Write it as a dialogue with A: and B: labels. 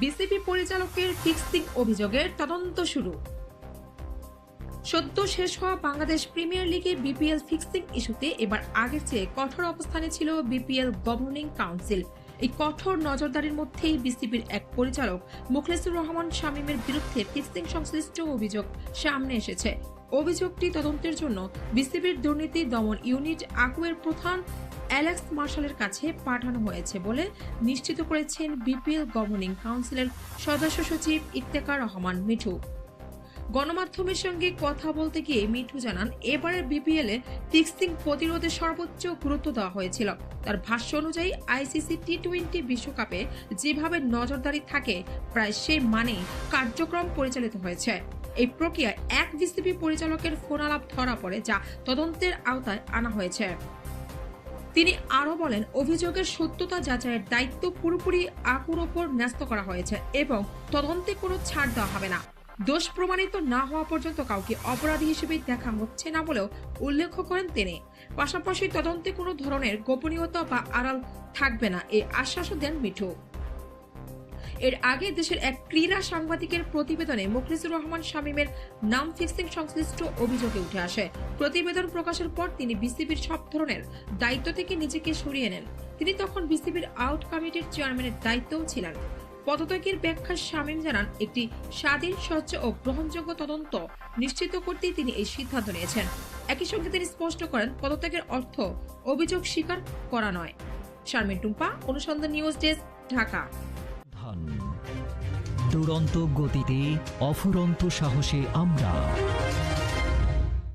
A: BCB পরিচালকের fixing অভিযোগের তদন্ত শুরু। সদ্য শেষ হওয়া বাংলাদেশ প্রিমিয়ার লিগে বিপিএল ফিক্সিং ইস্যুতে এবার আগের চেয়ে কঠোর অবস্থানে ছিল বিপিএল গভর্নিং কাউন্সিল। এই কঠোর নজরদারির মধ্যেই বিসিবির এক পরিচালক, মুখলেসুর রহমান শামীমের বিরুদ্ধে ফিক্সিং সংশ্লিষ্ট অভিযোগ সামনে এসেছে। অভিযোগটি তদন্তের জন্য বিসিবির দুর্নীতি দমন ইউনিট আকুয়ের প্রধান অ্যালেক্স মার্শালের কাছে পাঠানো হয়েছে বলে নিশ্চিত করেছেন বিপিএল গভর্নিং কাউন্সিলের সদস্য সচিব ইত্তেকার রহমান মিঠু। গণমাধ্যমের সঙ্গে কথা বলতে গিয়ে মিঠু জানান, এবারের বিপিএল এ ফিক্সিং প্রতিরোধে সর্বোচ্চ গুরুত্ব দেওয়া হয়েছিল। তার ভাষ্য অনুযায়ী, আইসিসি টি টোয়েন্টি বিশ্বকাপে যেভাবে নজরদারি থাকে, প্রায় সেই মানেই কার্যক্রম পরিচালিত হয়েছে। এই প্রক্রিয়ায় এক বিসিবি পরিচালকের ফোনালাপ ধরা পড়ে, যা তদন্তের আওতায় আনা হয়েছে। তিনি আরও বলেন, অভিযোগের সত্যতা যাচাইয়ের দায়িত্ব পুরোপুরি আকুর ওপর ন্যস্ত করা হয়েছে এবং তদন্তে কোনো ছাড় দেওয়া হবে না। দোষ প্রমাণিত না হওয়া পর্যন্ত কাউকে অপরাধী হিসেবে দেখা হচ্ছে না বলেও উল্লেখ করেন তিনি। পাশাপাশি তদন্তে কোনো ধরনের গোপনীয়তা বা আড়াল থাকবে না এই আশ্বাসও দেন মিঠু। এর আগে দেশের এক ক্রীড়া সাংবাদিকের প্রতিবেদনে মুখলিসুর রহমান শামীমের নাম ফিক্সিং সংশ্লিষ্ট অভিযোগে উঠে আসে। প্রতিবেদন প্রকাশের পর তিনি বিসিবির সব ধরনের দায়িত্ব থেকে নিজেকে সরিয়ে নেন। তিনি তখন বিসিবির আউট কমিটির চেয়ারম্যানের দায়িত্বও ছিলেন। পদত্যাগের ব্যাখ্যা শামীম জানান, একটি স্বাধীন, স্বচ্ছ ও গ্রহণযোগ্য তদন্ত নিশ্চিত করতেই তিনি এই সিদ্ধান্ত নিয়েছেন। একই সঙ্গে তিনি স্পষ্ট করেন, পদত্যাগের অর্থ অভিযোগ স্বীকার করা নয়। শারমিন টুম্পা, অনুসন্ধান নিউজ ডেস্ক, ঢাকা।
B: দুরন্ত গতিতে অফুরন্ত সাহসে আমরা